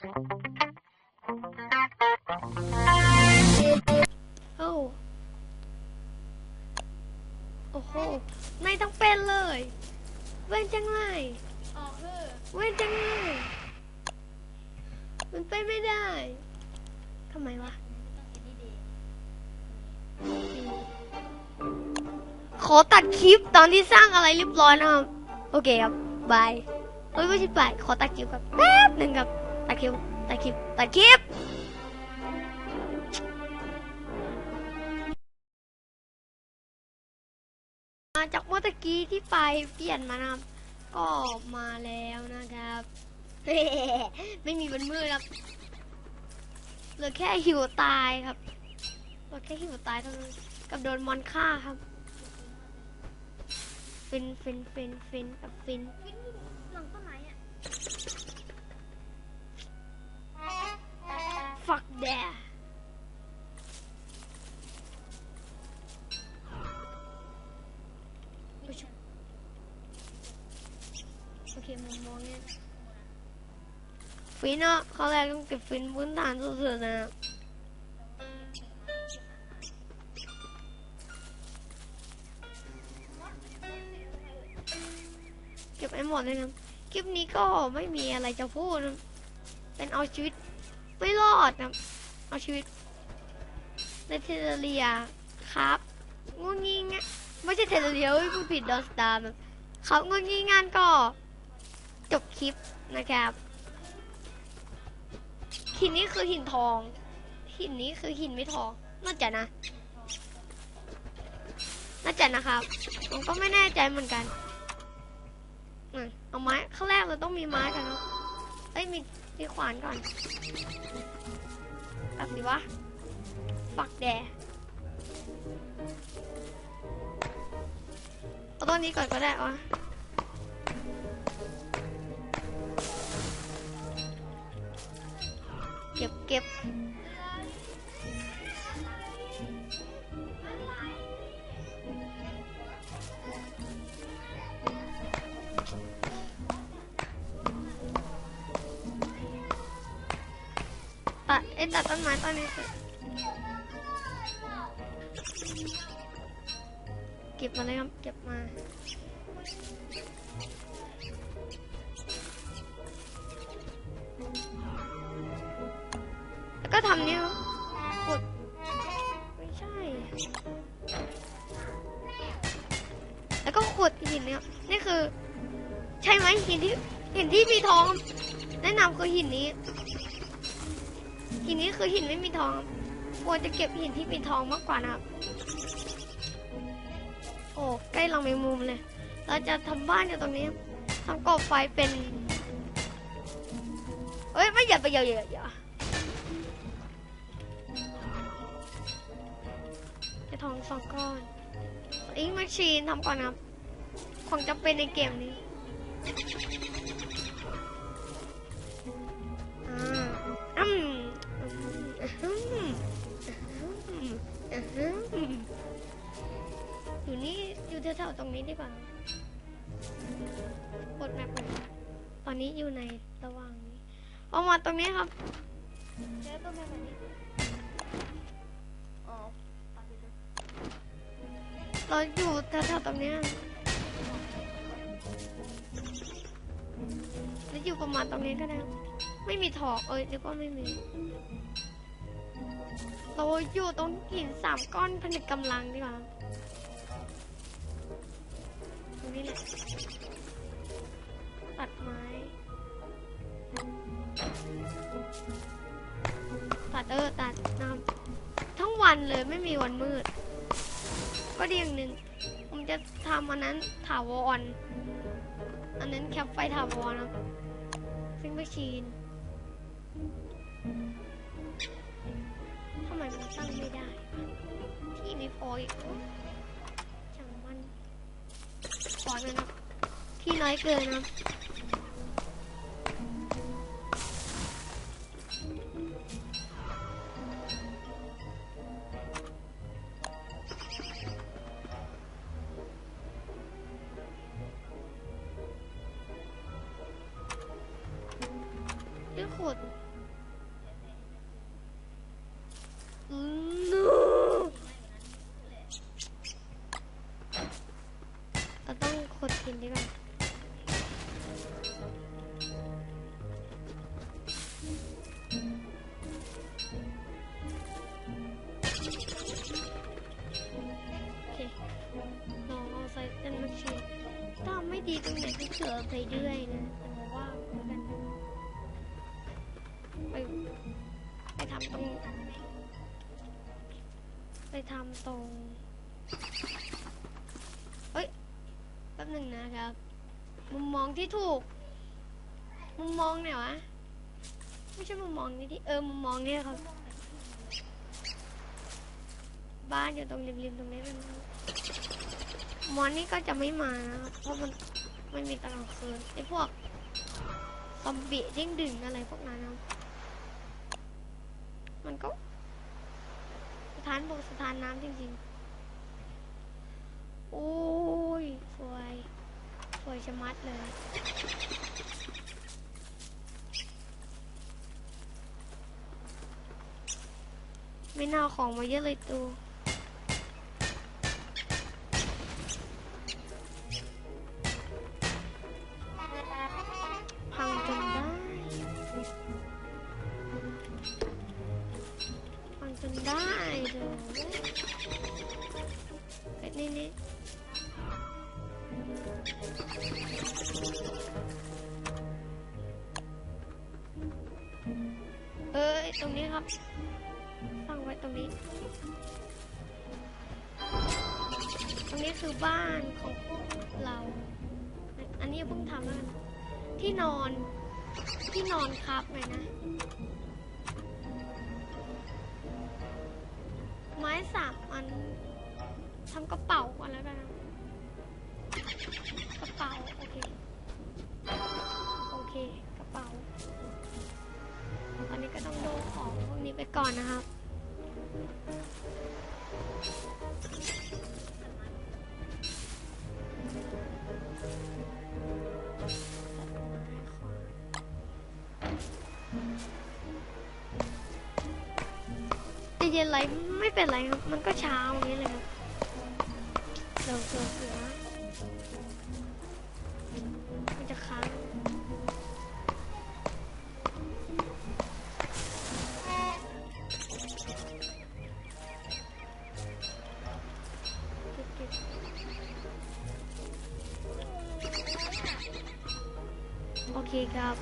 โอ้โอ้โห ไม่ต้องเป็นเลย เว้นจังเลยออกเถอะเว้นจังเลย มันไปไม่ได้ทำไมวะขอตัดคลิปตอนที่สร้างอะไรเรียบร้อยนะครับ โอเคครับ บายเฮ้ยไม่ใช่บายขอตัดคลิปครับแป๊บหนึ่งครับ ตัดคลิปตัดคลิปตัดคลิปมาจากเมื่อกี้ที่ไปเปลี่ยนมานะครับก็มาแล้วนะครับ ไม่มีวันมืดครับเหลือแค่หิวตายครับเหลือแค่หิวตายเท่านั้นกับโดนมอนฆ่าครับ ฟินฟินฟินฟินกับฟิน fuck that โอเคมุมมองเนี่ยฟินเนาะเขาแรกต้องเก็บฟินพื้นฐานสุดๆนะเก็บไอ้หมดเลยนะคลิปนี้ก็ไม่มีอะไรจะพูดนะเป็นเอาชีวิตไม่รอดนะ เอาชีวิตในเทเลเรียครับงุนงิงไม่ใช่เทเลเรียวผู้ผิดดอสตาร์ครับงุนงิงงานก็จบคลิปนะครับหินนี้คือหินทอง หินนี้คือหินไม่ทองน่าจะนะน่าจะนะครับผมก็ไม่แน่ใจเหมือนกันเอาไม้ขั้นแรกเราต้องมีไม้กันครับเอ้ยมีมีขวานก่อน แบบดีวะปักแดเอาต้นนี้ก่อนก็ได้วะเก็บเก็บ อ้ยตัดต้นไม้ต้นนี้สิเก็บมาเลยครับ เก็บมาแล้วก็ทำนี้ยครับขุดไม่ใช่ แล้วก็ขุดหินเนี่ยนี่คือ ใช่ไหมหินที่หินที่มีทอง แนะนำคือหินนี้ หินนี้คือหินไม่มีทองควรจะเก็บหินที่มีทองมากกว่านะครับโอ้ใกล้เราไม่มุมเลย เราจะทำบ้านอยู่ตรงนี้ทำกอบไฟเป็นเอ้ยไม่อย่าไปอย่าอย่าอย่าจะทองสองก้อนอิงมชชีนทำก่อนครับของจำเป็นในเกมนี้ แถวๆตรงนี้ดีกว่า กดแมปก่อนตอนนี้อยู่ในระหว่างนี้เอามาตรงนี้ครับเจอต้นไม้แบบนี้อ๋อตัดไปเลยเราอยู่แถวๆตรงเนี้ยแล้วอยู่ประมาณตรงนี้ก็ได้ ไม่มีถอกเอ้ยนึกว่าไม่มีเราอยู่ตรงหินสามก้อนผนึกกำลังดีกว่าตรง นี้แหละตัดไม้ ตัดเออตัดน้ำทั้งวันเลยไม่มีวันมืด ก็ดีอย่างหนึ่งผมจะทำอันนั้นถาวรอันนั้นแคปไฟถาวรครับซิงค์แมชชีนทำไมมันตั้งไม่ได้ ที่ไม่พออีก ขอหนะครับ ที่น้อยเกินนะที่ขุด สิลองเอาไซเตนมาชิมถ้าไม่ดีตรงไหนก็เสือไปเรื่อยนะแต่ว่ากันไปไปทำตรงไปทำตรงเฮ้ยแป๊บหนึ่งนะครับ มุมมองที่ถูก มุมมองไหนวะไม่ใช่มุมมองนี่ที่เออมุมมองนี้ครับ บ้านอยู่ตรงริมๆตรงนี้เป็น มอนนี่ก็จะไม่มานะเพราะมันไม่มีตอนกลางคืนไอพวกซอมบี้เด้งดึงอะไรพวกนั้นนะมันก็สถานบกสถานน้ำจริงๆ โอ้ย สวย สวยชะมัดเลย ไม่น่าของมาเยอะเลยตูพั จนได้เลยเอ้ยนี่นี่เอ้ย ตรงนี้ครับตั้งไว้ตรงนี้ ตรงนี้คือบ้านของพวกเรา อันนี้เพิ่งทำแล้วกันที่นอน ที่นอนครับเลยนะ ไม้สามอันทำกระเป๋าก่อนแล้วกันนะกระเป๋า โอเค โอเค กระเป๋าตอนนี้ก็ต้องดูของพวกนี้ไปก่อนนะครับ เย็นไรไม่เป็นไรครับ มันก็เช้าอย่างนี้เลยครับเสือเสือเสือมันจะค้างโอเคครับ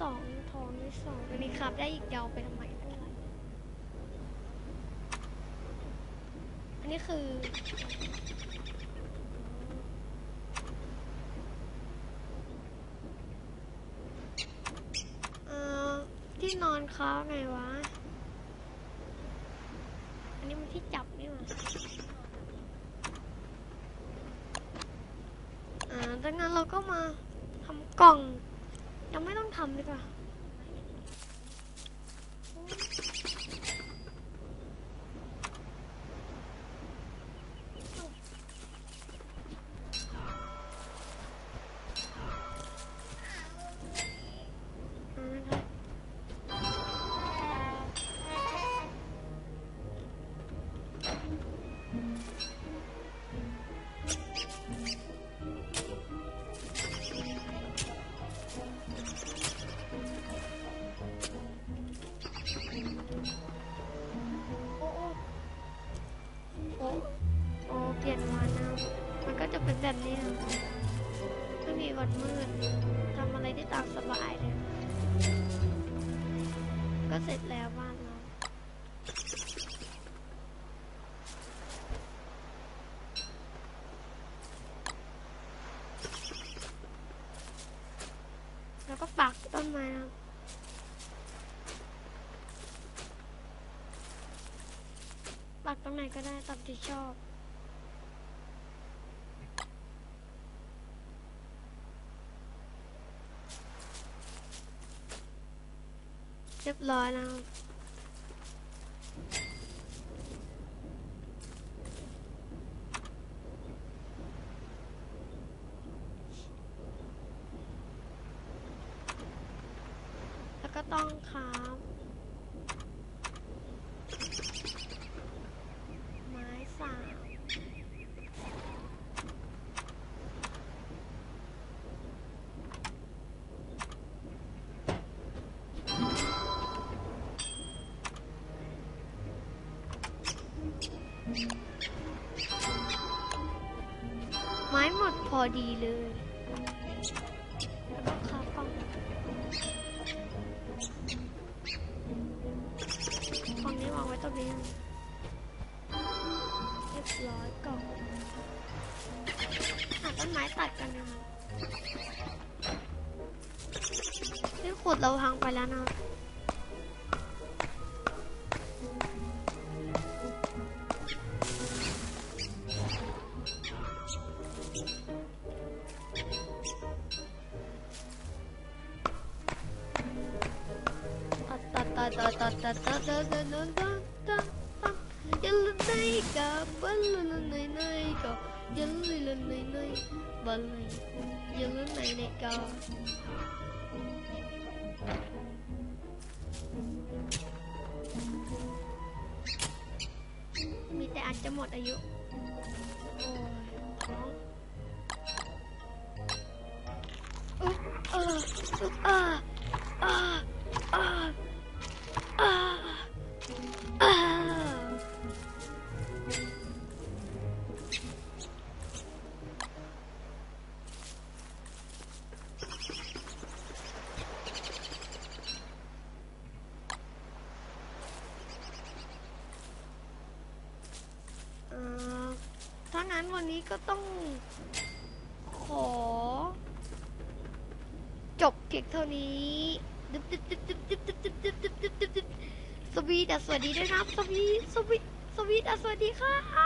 สองทองนี้สองอันนี้ครับได้อีกยาวไปทำไมไม่เป็นไรอันนี้คือเอ่อที่นอนเขาไงวะ อันนี้มันที่จับนี่หว่าอ่าดังนั้นเราก็มาทำกล่อง ยังไม่ต้ มืดทำอะไรได้ตามสบายเลย ก็เสร็จแล้วบ้านเราแล้วก็ปักต้นไม้นะครับปักตรงไหนก็ได้ตามที่ชอบ ร้อยนะครับแล้วก็ต้องครับ ดีเลยแล้าป้องของนี้วางไว้ตรงนี้เรียบร้อยกล่องหาต้นไม้ตัดกันนะคะที่ขุดเราพังไปแล้วนะ ta ta ta ta ta ta ta ta ta ta ta Yalla nay ka balla la nay nay ka Yalla la nay nay balla Yalla nay nay ka Mình ta ăn cho một à dụ Ôi, có Ơ, ơ, ơ, ơ, ơ วันนี้ก็ต้องขอ จบเพียงเท่านี้ดึบดึบดึบดึบดึบดึบดึบดึบดึบดึบดึบดึบสวีดสวัสดีด้วยนะครับสวีสวีสวีดสวัสดีครับ